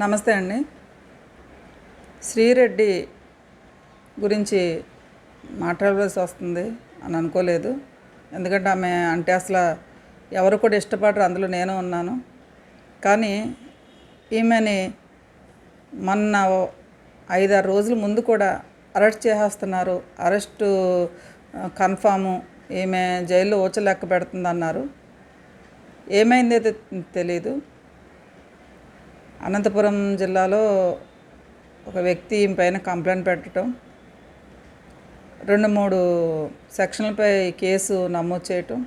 నమస్తే అండి. శ్రీరెడ్డి గురించి మాట్లాడవలసి వస్తుంది అని అనుకోలేదు. ఎందుకంటే ఆమె అంటే అసలు ఎవరు కూడా ఇష్టపడరు అందులో నేను ఉన్నాను. కానీ ఈమెని మొన్న ఐదారు రోజుల ముందు కూడా అరెస్ట్ చేసేస్తున్నారు. అరెస్టు కన్ఫాము ఈమె జైల్లో ఊచలెక్క పెడుతుంది అన్నారు ఏమైందో తెలియదు అనంతపురం జిల్లాలో ఒక వ్యక్తి పైన కంప్లైంట్ పెట్టడం రెండు మూడు సెక్షన్లపై కేసు నమోదు చేయటం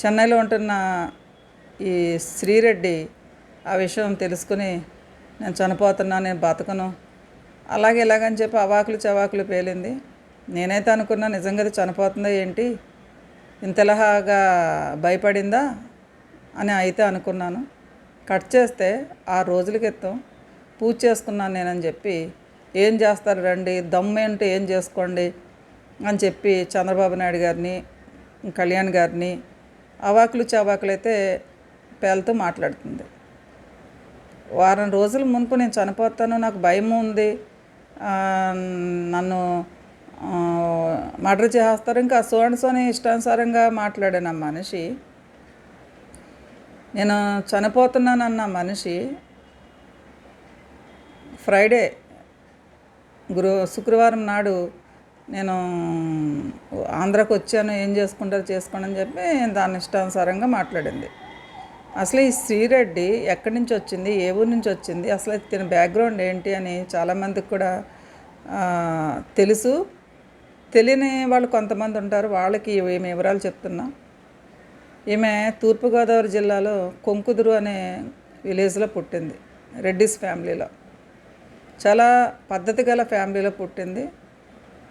చెన్నైలో ఉంటున్న ఈ శ్రీరెడ్డి ఆ విషయం తెలుసుకుని నేను చనిపోతున్నా నేను బతకను. అలాగే ఇలాగని చెప్పి అవాకులు చవాకులు పేలింది. నేనైతే అనుకున్నా నిజంగా అది చనిపోతుందా ఏంటి? ఇంతలాగా భయపడిందా అని అయితే అనుకున్నాను. కట్ చేస్తే ఆ రోజుల క్రితం పూజ చేసుకున్నాను నేనని చెప్పి ఏం చేస్తారు రండి? దమ్ము ఏంటో? ఏం చేసుకోండి? అని చెప్పి చంద్రబాబు నాయుడు గారిని కళ్యాణ్ గారిని అవాకులు చవాకులు అయితే పేలతో మాట్లాడుతుంది. వారం రోజుల మునుపు నేను చనిపోతాను నాకు భయం ఉంది. నన్ను మర్డర్ చేస్తారు. ఇంకా సో అండ్ సోని ఇష్టానుసారంగా మాట్లాడాను మనిషి. నేను చనిపోతున్నానన్న మనిషి ఫ్రైడే గురు శుక్రవారం నాడు నేను ఆంధ్రాకి వచ్చాను ఏం చేసుకుంటారు చేసుకోండి అని చెప్పి దాని ఇష్టానుసారంగా మాట్లాడింది. అసలు ఈ శ్రీరెడ్డి ఎక్కడి నుంచి వచ్చింది ఏ ఊరు నుంచి వచ్చింది అసలు తిన బ్యాక్గ్రౌండ్ ఏంటి అని చాలామందికి కూడా తెలుసు. తెలియని వాళ్ళు కొంతమంది ఉంటారు వాళ్ళకి ఏమి వివరాలు చెప్తున్నా. ఈమె తూర్పుగోదావరి జిల్లాలో కొంకుదురు అనే విలేజ్లో పుట్టింది. రెడ్డిస్ ఫ్యామిలీలో. చాలా పద్ధతి గల ఫ్యామిలీలో పుట్టింది.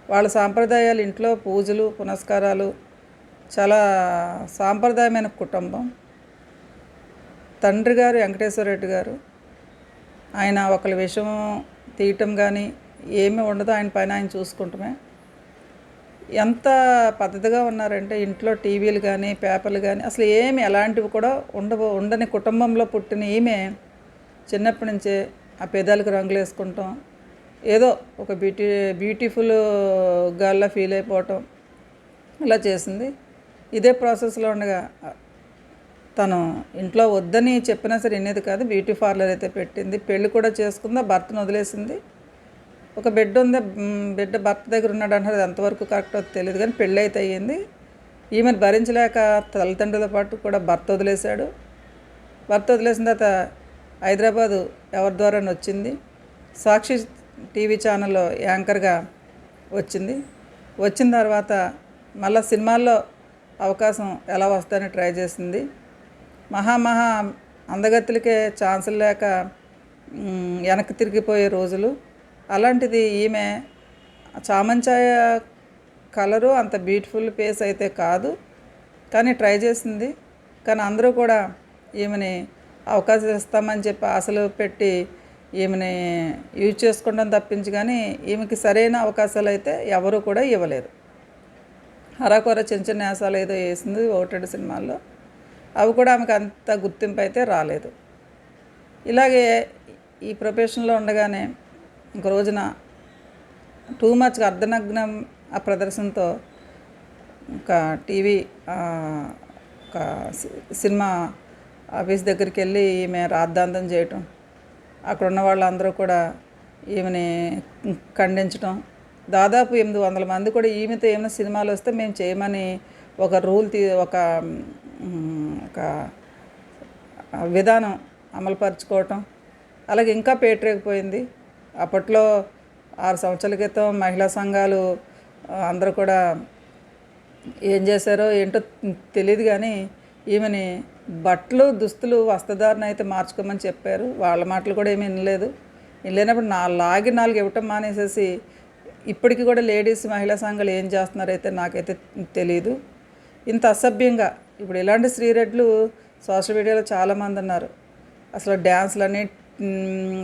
వాళ్ళ సాంప్రదాయాలు ఇంట్లో పూజలు పునస్కారాలు చాలా సాంప్రదాయమైన కుటుంబం. తండ్రి గారు వెంకటేశ్వర రెడ్డి గారు. ఆయన ఒకరి విషయం తీయటం కానీ ఏమీ ఉండదు. ఆయన పైన ఆయన చూసుకుంటమే. ఎంత పద్ధతిగా ఉన్నారంటే ఇంట్లో టీవీలు కానీ పేపర్లు కానీ అసలు ఏమి ఎలాంటివి కూడా ఉండవు. ఉండని కుటుంబంలో పుట్టిన ఈమె చిన్నప్పటి నుంచే ఆ పెదాలకు రంగులు వేసుకుంటాం. ఏదో ఒక బ్యూటీ బ్యూటిఫుల్ గర్ల్లా ఫీల్ అయిపోవటం ఇలా చేసింది. ఇదే ప్రాసెస్లో ఉండగా తను ఇంట్లో వద్దని చెప్పినా సరే వినేది కాదు. బ్యూటీ పార్లర్ అయితే పెట్టింది. పెళ్ళి కూడా చేసుకుందా భర్తను వదిలేసింది. ఒక బిడ్డ ఉంది? బిడ్డ భర్త దగ్గర ఉన్నాడు అంటారు ఎంతవరకు కరెక్ట్ తెలియదు కానీ పెళ్ళి అయితే అయ్యింది. ఈమెను భరించలేక తల్లిదండ్రులతో పాటు కూడా భర్త వదిలేశాడు. భర్త వదిలేసిన తర్వాత హైదరాబాదు ఎవరి ద్వారా వచ్చింది సాక్షి టీవీ ఛానల్లో యాంకర్గా వచ్చింది. వచ్చిన తర్వాత మళ్ళీ సినిమాల్లో అవకాశం ఎలా వస్తుందని ట్రై చేసింది. మహా మహా అందగత్తులకే ఛాన్సులు లేక వెనక్కి తిరిగిపోయే రోజులు. అలాంటిది ఈమె చామంచాయ కలరు అంత బ్యూటిఫుల్ ఫేస్ అయితే కాదు కానీ ట్రై చేసింది. కానీ అందరూ కూడా ఈమెని అవకాశం ఇస్తామని చెప్పి ఆశలు పెట్టి ఈమెని యూజ్ చేసుకోవడం తప్పించి కానీ ఈమెకి సరైన అవకాశాలు అయితే ఎవరు కూడా ఇవ్వలేదు. హరాకొర చిన్న చిన్న వేసాలు ఏదో వేసింది ఓటెడ్ సినిమాల్లో. అవి కూడా ఆమెకు అంత గుర్తింపు అయితే రాలేదు. ఇలాగే ఈ ప్రొఫెషన్లో ఉండగానే ఇంకో రోజున టూ మచ్గా అర్ధనగ్నం ఆ ప్రదర్శనతో ఒక టీవీ ఒక సి- సినిమా ఆఫీస్ దగ్గరికి వెళ్ళి ఈమె రాద్ధాంతం చేయటం అక్కడ ఉన్న వాళ్ళందరూ కూడా ఈమెని ఖండించటం. దాదాపు ఎనిమిది వందల మంది కూడా ఈమెతో ఏమైనా సినిమాలు వస్తే మేము చేయమని ఒక రూల్ తీ ఒక ఒక విధానం అమలుపరుచుకోవటం. అలాగే ఇంకా పేటరేగిపోయింది అప్పట్లో ఆరు సంవత్సరాల క్రితం మహిళా సంఘాలు అందరూ కూడా ఏం చేశారో ఏంటో తెలియదు కానీ ఈమెని బట్టలు దుస్తులు వస్త్రధారణ అయితే మార్చుకోమని చెప్పారు. వాళ్ళ మాటలు కూడా ఏమీ వినలేదు. వినలేనప్పుడు నా లాగి నాలుగు ఇవ్వటం మానేసేసి ఇప్పటికీ కూడా లేడీస్ మహిళా సంఘాలు ఏం చేస్తున్నారైతే నాకైతే తెలియదు ఇంత అసభ్యంగా ఇప్పుడు ఇలాంటి శ్రీరెడ్లు సోషల్ మీడియాలో చాలామంది ఉన్నారు. అసలు డ్యాన్స్లని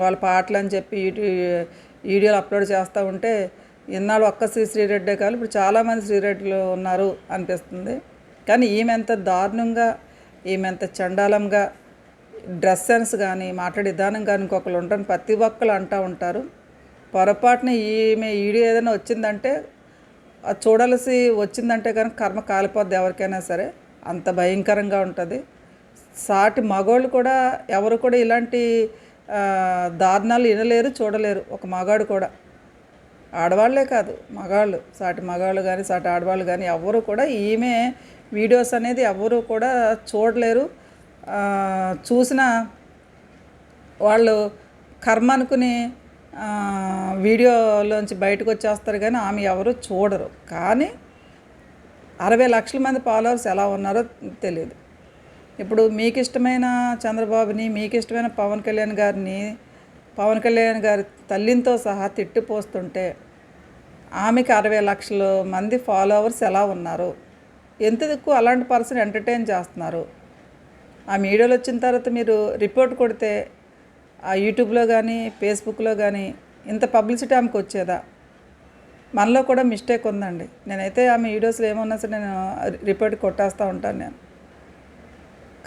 వాళ్ళ పాటలు అని చెప్పి వీడియోలు అప్లోడ్ చేస్తూ ఉంటే ఇన్నాళ్ళు ఒక్క శ్రీ శ్రీరెడ్డే కాదు ఇప్పుడు చాలామంది శ్రీరెడ్డిలు ఉన్నారు అనిపిస్తుంది. కానీ ఈమె ఎంత దారుణంగా ఈమె ఎంత చండాలంగా డ్రెస్ సెన్స్ కానీ మాట్లాడే విధానం కానీ ఇంకొకరు ఉంటారు ప్రతి ఒక్కరు అంటూ ఉంటారు. పొరపాటున ఈమె వీడియో ఏదైనా వచ్చిందంటే అది చూడాల్సి వచ్చిందంటే కనుక కర్మ కాలిపోద్ది ఎవరికైనా సరే. అంత భయంకరంగా ఉంటుంది. సాటి మగోళ్ళు కూడా ఎవరు కూడా ఇలాంటి దారుణాలు వినలేరు చూడలేరు. ఒక మగాడు కూడా. ఆడవాళ్ళే కాదు మగాళ్ళు. సాటి మగాళ్ళు కానీ సాటి ఆడవాళ్ళు కానీ ఎవరు కూడా ఈమె వీడియోస్ అనేది ఎవరు కూడా చూడలేరు. చూసిన వాళ్ళు కర్మ అనుకుని వీడియోలోంచి బయటకు వచ్చేస్తారు కానీ ఆమె ఎవరు చూడరు. కానీ అరవై లక్షల మంది ఫాలోవర్స్ ఎలా ఉన్నారో తెలియదు. ఇప్పుడు మీకు ఇష్టమైన చంద్రబాబుని మీకు ఇష్టమైన పవన్ కళ్యాణ్ గారిని పవన్ కళ్యాణ్ గారి తల్లితో సహా తిట్టిపోస్తుంటే ఆమెకి అరవై లక్షల మంది ఫాలోవర్స్ ఎలా ఉన్నారు? ఎంత ఎక్కువ అలాంటి పర్సన్ ఎంటర్టైన్ చేస్తున్నారు? ఆ మీడియాలో వచ్చిన తర్వాత మీరు రిపోర్ట్ కొడితే ఆ యూట్యూబ్లో కానీ ఫేస్బుక్లో కానీ ఇంత పబ్లిసిటీ ఆమెకు వచ్చేదా? మనలో కూడా మిస్టేక్ ఉందండి. నేనైతే ఆమె వీడియోస్లో ఏమన్నా సరే నేను రిపోర్ట్ కొట్టేస్తూ ఉంటాను నేను.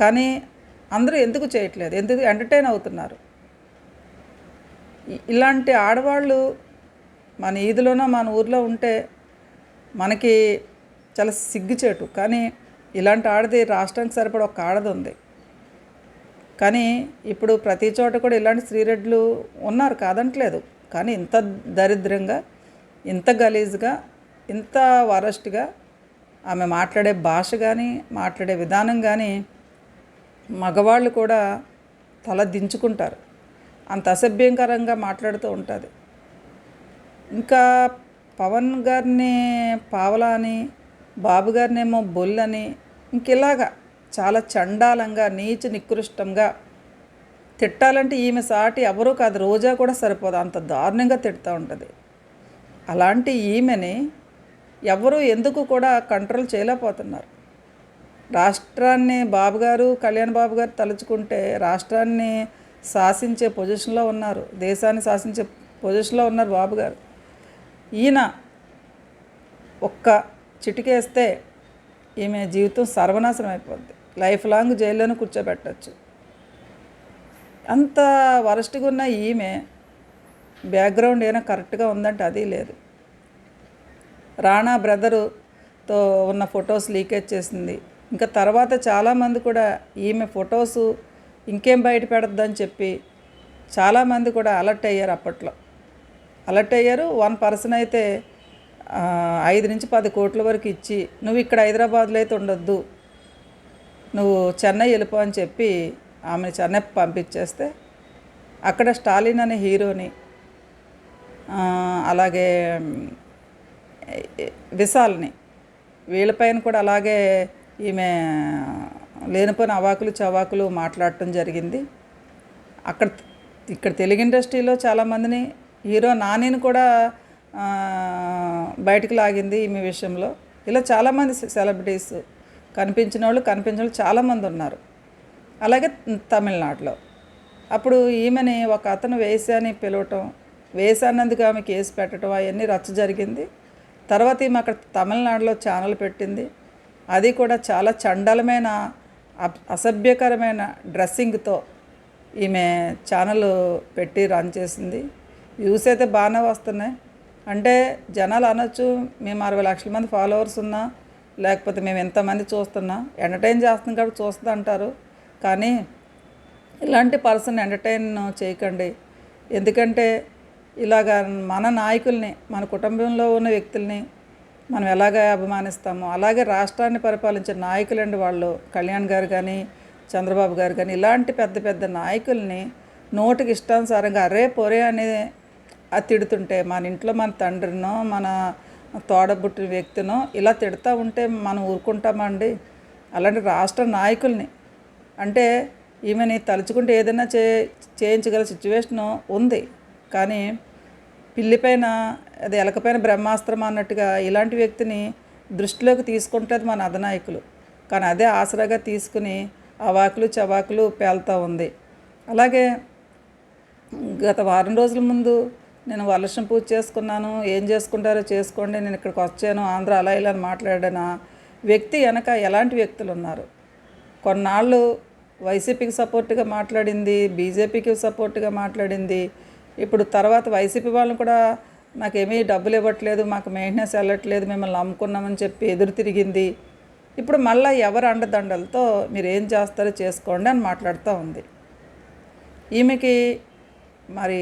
కానీ అందరూ ఎందుకు చేయట్లేదు? ఎందుకు ఎంటర్టైన్ అవుతున్నారు? ఇలాంటి ఆడవాళ్ళు మన ఈదులోనో మన ఊర్లో ఉంటే మనకి చాలా సిగ్గుచేటు. కానీ ఇలాంటి ఆడది రాష్ట్రానికి సరిపడ ఒక ఆడది ఉంది. కానీ ఇప్పుడు ప్రతి చోట కూడా ఇలాంటి స్త్రీరెడ్లు ఉన్నారు కాదంటలేదు. కానీ ఇంత దరిద్రంగా ఇంత గలీజ్గా ఇంత వరస్ట్గా ఆమె మాట్లాడే భాష కానీ మాట్లాడే విధానం కానీ మగవాళ్ళు కూడా తల దించుకుంటారు. అంత అసభ్యంకరంగా మాట్లాడుతూ ఉంటుంది. ఇంకా పవన్ గారిని పావలా అని బాబు గారినేమో బొల్లని ఇంకెలాగా చాలా చండాలంగా నీచ నికృష్టంగా తిట్టాలంటే ఈమె సాటి ఎవరూ కాదు రోజా కూడా సరిపోదు. అంత దారుణంగా తిడుతూ ఉంటుంది. అలాంటి ఈమెని ఎవరు ఎందుకు కూడా కంట్రోల్ చేయలేకపోతున్నారు. రాష్ట్రాన్ని బాబు గారు కళ్యాణ్ బాబు గారు తలుచుకుంటే రాష్ట్రాన్ని శాసించే పొజిషన్లో ఉన్నారు. దేశాన్ని శాసించే పొజిషన్లో ఉన్నారు బాబు గారు ఈయన ఒక్క చిటికేస్తే ఈమె జీవితం సర్వనాశనం అయిపోద్ది. లైఫ్ లాంగ్ జైల్లోనే కూర్చోబెట్టచ్చు. అంత వరస్ట్గా ఉన్న ఈమె బ్యాక్గ్రౌండ్ ఏమైనా కరెక్ట్గా ఉందంటే అది లేదు. రాణా బ్రదరుతో ఉన్న ఫొటోస్ లీకేజ్ చేసింది. ఇంకా తర్వాత చాలామంది కూడా ఈమె ఫొటోస్ ఇంకేం బయట పెడద్దని చెప్పి చాలామంది కూడా అలర్ట్ అయ్యారు అప్పట్లో. అలర్ట్ అయ్యారు వన్ పర్సన్ అయితే ఐదు నుంచి పది కోట్ల వరకు ఇచ్చి నువ్వు ఇక్కడ హైదరాబాద్లో అయితే ఉండొద్దు నువ్వు చెన్నై వెళ్ళిపో అని చెప్పి ఆమెను చెన్నై పంపించేస్తే అక్కడ స్టాలిన్ అనే హీరోని అలాగే విశాల్ని వీళ్ళపైన కూడా అలాగే ఈమె లేనిపోయిన అవాకులు చవాకులు మాట్లాడటం జరిగింది. అక్కడ ఇక్కడ తెలుగు ఇండస్ట్రీలో చాలామందిని హీరో నానిని కూడా బయటకు బయటికి లాగింది ఈమె విషయంలో. ఇలా చాలామంది సెలబ్రిటీస్ కనిపించిన వాళ్ళు కనిపించిన వాళ్ళు చాలామంది ఉన్నారు. అలాగే తమిళనాడులో. అప్పుడు ఈమెని ఒక అతను వేసాని పిలవటం వేసానందుకు ఆమె కేసు పెట్టడం అవన్నీ రచ్చ జరిగింది. తర్వాత ఈమె అక్కడ తమిళనాడులో ఛానల్ పెట్టింది. అది కూడా చాలా చండలమైన అసభ్యకరమైన డ్రెస్సింగ్తో ఈమె ఛానల్ పెట్టి రన్ చేసింది. వ్యూస్ అయితే బాగానే వస్తున్నాయి. అంటే జనాలు అనొచ్చు మేము అరవై లక్షల మంది ఫాలోవర్స్ ఉన్నా లేకపోతే మేము ఎంతమంది చూస్తున్నా ఎంటర్టైన్ చేస్తున్నాం కాబట్టి చూస్తుంది అంటారు. కానీ ఇలాంటి పర్సన్ ఎంటర్టైన్ చేయకండి. ఎందుకంటే ఇలాగ మన నాయకుల్ని మన కుటుంబంలో ఉన్న వ్యక్తుల్ని మనం ఎలాగ అభిమానిస్తామో అలాగే రాష్ట్రాన్ని పరిపాలించే నాయకులండి వాళ్ళు కళ్యాణ్ గారు కానీ చంద్రబాబు గారు కానీ ఇలాంటి పెద్ద పెద్ద నాయకుల్ని నోటికి ఇష్టానుసారంగా అరే పొరే అనే అది తిడుతుంటే మన ఇంట్లో మన తండ్రినో మన తోడబుట్టిన వ్యక్తినో ఇలా తిడతా ఉంటే మనం ఊరుకుంటామండి? అలాంటి రాష్ట్ర నాయకుల్ని. అంటే ఈమెని తలుచుకుంటే ఏదైనా చే చేయించగల సిచ్యువేషను ఉంది. కానీ పిల్లిపైన అది ఎలకపైన బ్రహ్మాస్త్రం అన్నట్టుగా ఇలాంటి వ్యక్తిని దృష్టిలోకి తీసుకుంటుంది మన అధనాయకులు. కానీ అదే ఆసరాగా తీసుకుని అవాకులు చవాకులు పేలుతూ ఉంది. అలాగే గత వారం రోజుల ముందు నేను వరలక్ష్మి పూజ చేసుకున్నాను ఏం చేసుకుంటారో చేసుకోండి నేను ఇక్కడికి వచ్చాను ఆంధ్ర అలా ఇలా అని మాట్లాడిన వ్యక్తి వెనక ఎలాంటి వ్యక్తులు ఉన్నారు? కొన్నాళ్ళు వైసీపీకి సపోర్ట్గా మాట్లాడింది బీజేపీకి సపోర్ట్గా మాట్లాడింది ఇప్పుడు తర్వాత వైసీపీ వాళ్ళు కూడా మాకేమీ డబ్బులు ఇవ్వట్లేదు మాకు మెయింటెనెన్స్ వెళ్ళట్లేదు మిమ్మల్ని నమ్ముకున్నామని చెప్పి ఎదురు తిరిగింది. ఇప్పుడు మళ్ళీ ఎవరు అండదండలతో మీరు ఏం చేస్తారో చేసుకోండి అని మాట్లాడుతూ ఉంది. ఈమెకి మరి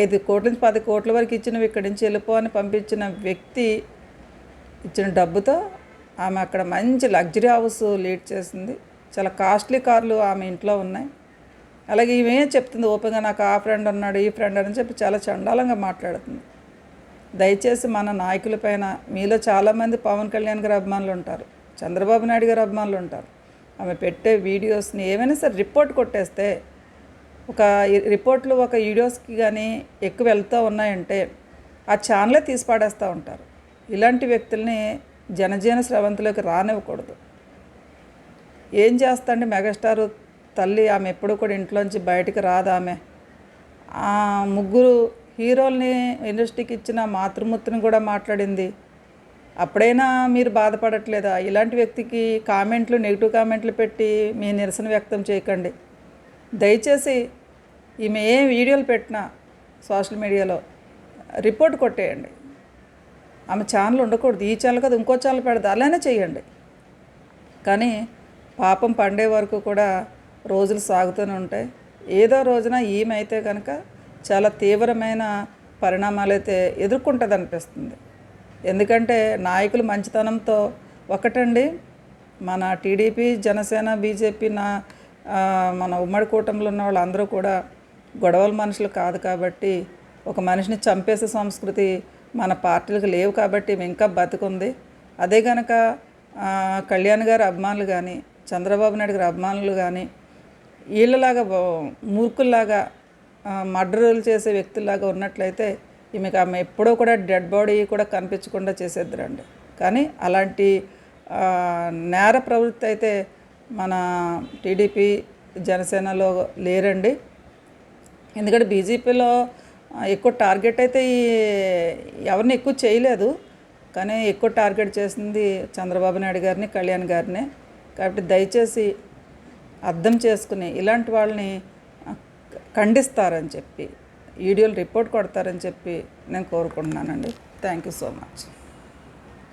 ఐదు కోట్ల నుంచి పది కోట్ల వరకు ఇచ్చినవి ఇక్కడి నుంచి వెళ్ళిపో అని పంపించిన వ్యక్తి ఇచ్చిన డబ్బుతో ఆమె అక్కడ మంచి లగ్జరీ హౌస్ లీడ్ చేసింది. చాలా కాస్ట్లీ కార్లు ఆమె ఇంట్లో ఉన్నాయి. అలాగే ఈమె చెప్తుంది ఓపెన్గా నాకు ఆ ఫ్రెండ్ ఉన్నాడు ఈ ఫ్రెండ్ అని చెప్పి చాలా చండాలంగా మాట్లాడుతుంది. దయచేసి మన నాయకులపైన మీలో చాలామంది పవన్ కళ్యాణ్ గారి అభిమానులు ఉంటారు చంద్రబాబు నాయుడు గారి అభిమానులు ఉంటారు. ఆమె పెట్టే వీడియోస్ని ఏమైనా సరే రిపోర్ట్ కొట్టేస్తే ఒక రిపోర్ట్లు ఒక వీడియోస్కి కానీ ఎక్కువ వెళ్తూ ఉన్నాయంటే ఆ ఛానలే తీసి పాడేస్తూ ఉంటారు. ఇలాంటి వ్యక్తుల్ని జనజీవన స్రవంతిలోకి రానివ్వకూడదు. ఏం చేస్తా అండి మెగాస్టార్ తల్లి ఆమె ఎప్పుడూ కూడా ఇంట్లోంచి బయటికి రాదు ఆమె. ఆ ముగ్గురు హీరోల్ని ఇండస్ట్రీకి ఇచ్చిన మాతృమూర్తిని కూడా మాట్లాడింది. అప్పుడైనా మీరు బాధపడట్లేదా? ఇలాంటి వ్యక్తికి కామెంట్లు నెగిటివ్ కామెంట్లు పెట్టి మీ నిరసన వ్యక్తం చేయకండి. దయచేసి ఈమె ఏ వీడియోలు పెట్టినా సోషల్ మీడియాలో రిపోర్ట్ కొట్టేయండి. ఆమె ఛానల్ ఉండకూడదు. ఈ ఛానల్ కదా ఇంకో ఛానల్ పెడదా. అలానే చేయండి. కానీ పాపం పండే వరకు కూడా రోజులు సాగుతూనే ఉంటాయి. ఏదో రోజున ఈమె అయితే కనుక చాలా తీవ్రమైన పరిణామాలు అయితే ఎదుర్కొంటుంది అనిపిస్తుంది ఎందుకంటే నాయకులు మంచితనంతో ఒకటండి మన టీడీపీ జనసేన బీజేపీ నా మన ఉమ్మడి కూటమిలో ఉన్న వాళ్ళందరూ కూడా గొడవల మనుషులు కాదు కాబట్టి ఒక మనిషిని చంపేసే సంస్కృతి మన పార్టీలకు లేవు కాబట్టి ఇంకా బతుకుంది. అదే కనుక కళ్యాణ్ గారి అభిమానులు కానీ చంద్రబాబు నాయుడు గారి అభిమానులు కానీ వీళ్ళలాగా మూర్ఖుల్లాగా ఆ, మర్డర్లు చేసే వ్యక్తుల్లాగా ఉన్నట్లయితే ఈమెకు ఆమె ఎప్పుడో కూడా డెడ్ బాడీ కూడా కనిపించకుండా చేసేద్దరండి. కానీ అలాంటి నేర ప్రవృత్తి అయితే మన టీడీపీ జనసేనలో లేరండి. ఎందుకంటే బీజేపీలో ఎక్కువ టార్గెట్ అయితే ఈ ఎవరిని ఎక్కువ చేయలేదు. కానీ ఎక్కువ టార్గెట్ చేసింది చంద్రబాబు నాయుడు గారిని కళ్యాణ్ గారిని. కాబట్టి దయచేసి అర్థం చేసుకుని ఇలాంటి వాళ్ళని ఖండిస్తారని చెప్పి వీడియోలు రిపోర్ట్ కొడతారని చెప్పి నేను కోరుకుంటున్నానండి. Thank you so much